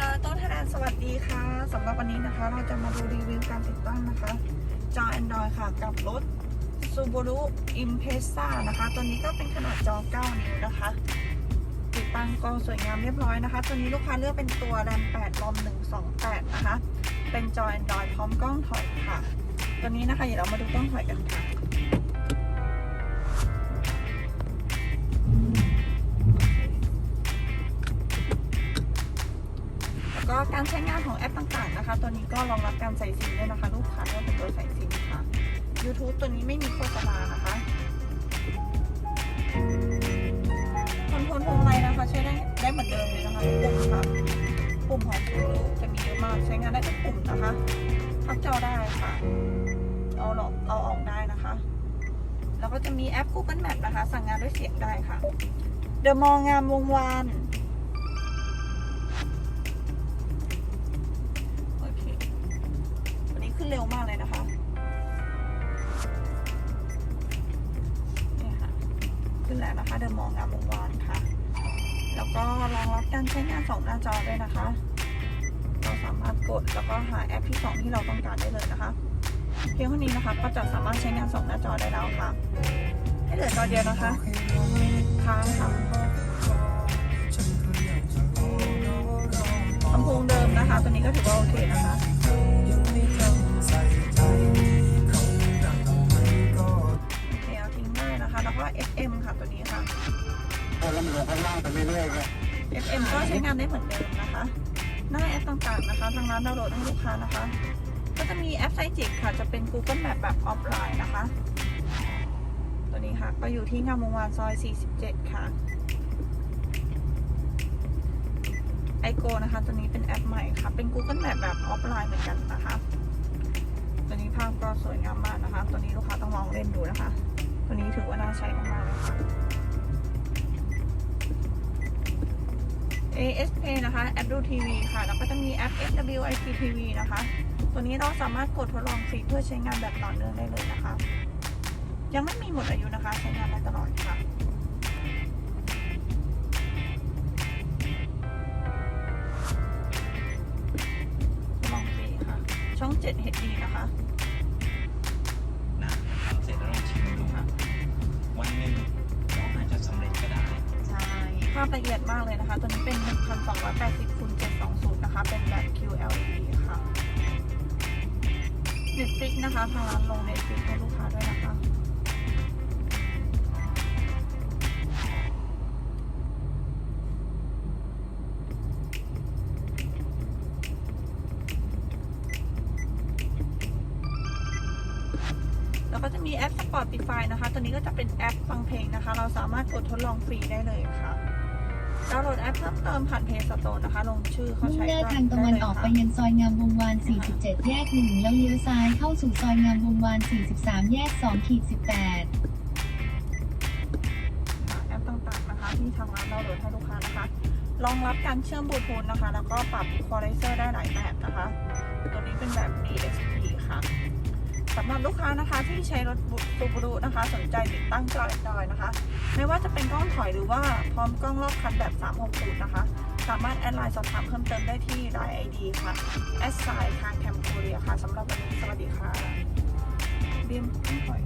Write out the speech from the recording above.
นอยต้นไทยแลนสวัสดีค่ะสำหรับวันนี้นะคะ เราจะมาดูรีวิวการติดตั้งนะคะ จอ Android ค่ะ กับรถ Subaru Impreza นะคะ ตัวนี้ก็เป็นขนาดจอ 9 นิ้วนะคะ ติดตั้งก็สวยงามเรียบร้อยนะคะ ตัวนี้ลูกค้าเลือกเป็นตัว RAM 8 ROM 128 นะคะ เป็นจอ Android พร้อมกล้องถอยค่ะ ตัวนี้นะคะเดี๋ยวเรามาดูกล้องถอยกันค่ะ ก็การใช้งานของแอปต่างๆนะคะ ตัวนี้ก็รองรับการใส่ซิมด้วยนะคะ ลูกค้าเลือกเป็นตัวใส่ซิมค่ะ YouTube ตัวนี้ไม่มีโฆษณานะคะคอนโทรลพวงมาลัยนะคะใช้ได้ได้เหมือนเดิมเลยนะคะทุกปุ่มค่ะปุ่มของคุณจะมีเยอะมากใช้งานได้ทุกปุ่มนะคะพับจอได้ค่ะเอาหลอกเอาออกได้นะคะแล้วก็จะมีแอป Google Map นะคะ สั่งงานด้วยเสียงได้ค่ะเดอะมองามวงวาน เร็วมากเลยนะคะเนี่ยค่ะ ขึ้นแล้วนะคะ เดอะมองงามวงวานค่ะ แล้วก็รองรับการใช้งานสองหน้าจอด้วยนะคะ เราสามารถกดแล้วก็หาแอปที่สองที่เราต้องการได้เลยนะคะ เพียงเท่านี้นะคะ ก็จะสามารถใช้งานสองหน้าจอได้แล้วค่ะ ให้เหลือจอเดียวนะคะค้างค่ะลำโพงเดิมนะคะ ตัวนี้ก็ถือว่าโอเค พอลำลงข้างล่างไปเรื่อยๆ FM ก็ใช้งานได้เหมือนเดิมนะคะ หน้าแอปต่างๆนะคะ ทางร้านดาวน์โหลดให้ลูกค้านะคะ ก็จะมีแอปไซจิกค่ะ จะเป็น Google Map แบบออฟไลน์นะคะ ตัวนี้ค่ะ ก็อยู่ที่งามวงวานซอย 47 ค่ะ ไอโกนะคะ ตัวนี้เป็นแอปใหม่ค่ะ เป็น Google Map แบบออฟไลน์เหมือนกันนะคะ ตัวนี้ภาพก็สวยงามมากนะคะ ตัวนี้ลูกค้าต้องลองเล่นดูนะคะ ตัวนี้ถือ ASP นะคะ แอปดูทีวีค่ะ แล้วก็จะมีแอป SWIP TV นะคะ ตัวนี้เราสามารถกดทดลองฟรีเพื่อใช้งานแบบต่อเนื่องได้เลยนะคะ ยังไม่มีหมดอายุนะคะ ใช้งานได้ตลอดค่ะทดลองฟรีค่ะ ช่อง 7 HD นะคะาพละเอียดมากเลยนะคะ ตัวนี้เป็น 1280คูณ720 นะคะ เป็นแบบ QLED ค่ะ Netflix นะคะ ทางร้านลง Netflix ให้ลูกค้าด้วยนะคะ แล้วก็จะมีแอป Spotify นะคะ ตัวนี้ก็จะเป็นแอปฟังเพลงนะคะ เราสามารถกดทดลองฟรีได้เลยค่ะ ดาวน์โหลดแอปเพิ่มเติมผ่าน Play Store นะคะ ลงชื่อเขามุ่งใช้หน้าทางตะวันออกไปยังซอยงามวงวาน 47 แยก 1 แล้วเลี้ยวซ้ายเข้าสู่ซอยงามวงวาน 43 แยก2ขีด18ค่ะแอปต่างๆนะคะ ที่ทางร้านดาวน์โหลดให้ลูกค้านะคะรองรับการเชื่อมบลูทูธนะคะ แล้วก็ปรับ Equalizer ได้หลายแบบนะคะ ตัวนี้เป็นแบบ DSP ค่ะ สำหรับลูกค้านะคะที่ใช้รถซูบูรุนะคะ สนใจติดตั้งจอ Android นะคะ ไม่ว่าจะเป็นกล้องถอยหรือว่าพร้อมกล้องรอบคันแบบ 360 นะคะ สามารถแอดไลน์สอบถามเพิ่มเติมได้ที่ไดไอดีค่ะแอสไซน์ทางแคมโคเรียค่ะสำหรับวันนี้สวัสดีค่ะเบียมกล้องถอย